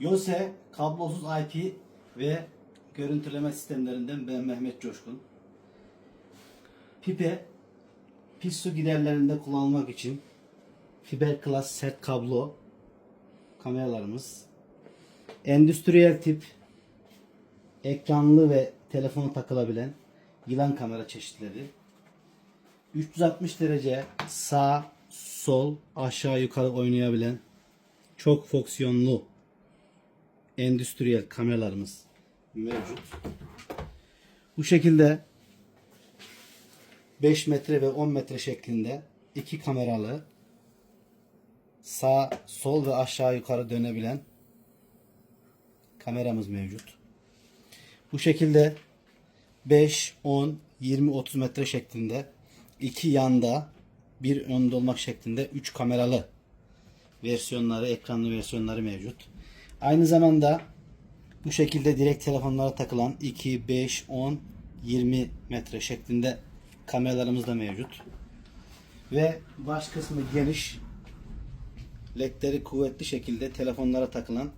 Yose kablosuz IP ve görüntüleme sistemlerinden ben Mehmet Coşkun. Pipe pis su giderlerinde kullanılmak için fiber klas sert kablo kameralarımız. Endüstriyel tip ekranlı ve telefona takılabilen yılan kamera çeşitleri. 360 derece sağ, sol, aşağı yukarı oynayabilen çok fonksiyonlu endüstriyel kameralarımız mevcut. Bu şekilde 5 metre ve 10 metre şeklinde iki kameralı sağ, sol ve aşağı yukarı dönebilen kameramız mevcut. Bu şekilde 5, 10, 20, 30 metre şeklinde iki yanda bir önde olmak şeklinde 3 kameralı versiyonları, ekranlı versiyonları mevcut. Aynı zamanda bu şekilde direkt telefonlara takılan 2, 5, 10, 20 metre şeklinde kameralarımız da mevcut. Ve baş kısmı geniş, ledleri kuvvetli şekilde telefonlara takılan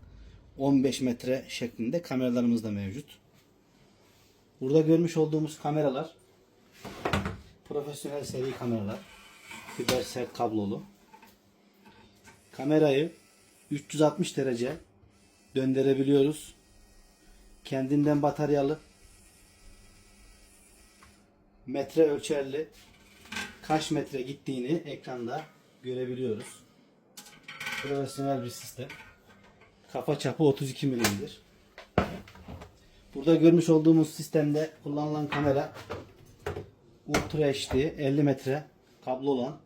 15 metre şeklinde kameralarımız da mevcut. Burada görmüş olduğumuz kameralar profesyonel seri kameralar. Fiber sert kablolu. Kamerayı 360 derece döndürebiliyoruz. Kendinden bataryalı. Metre ölçerli. Kaç metre gittiğini ekranda görebiliyoruz. Profesyonel bir sistem. Kafa çapı 32 milimdir. Burada görmüş olduğumuz sistemde kullanılan kamera Ultra HD 50 metre kablo olan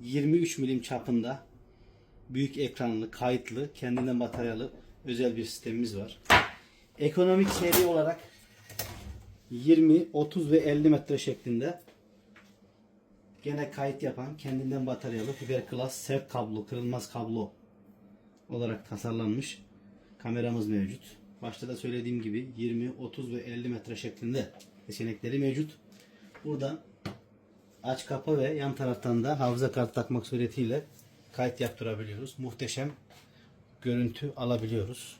23 milim çapında büyük ekranlı, kayıtlı, kendinden bataryalı özel bir sistemimiz var. Ekonomik seri olarak 20, 30 ve 50 metre şeklinde gene kayıt yapan kendinden bataryalı fiber klas sert kablo, kırılmaz kablo olarak tasarlanmış kameramız mevcut. Başta da söylediğim gibi 20, 30 ve 50 metre şeklinde seçenekleri mevcut. Buradan aç kapa ve yan taraftan da hafıza kartı takmak suretiyle kayıt yaptırabiliyoruz. Muhteşem görüntü alabiliyoruz.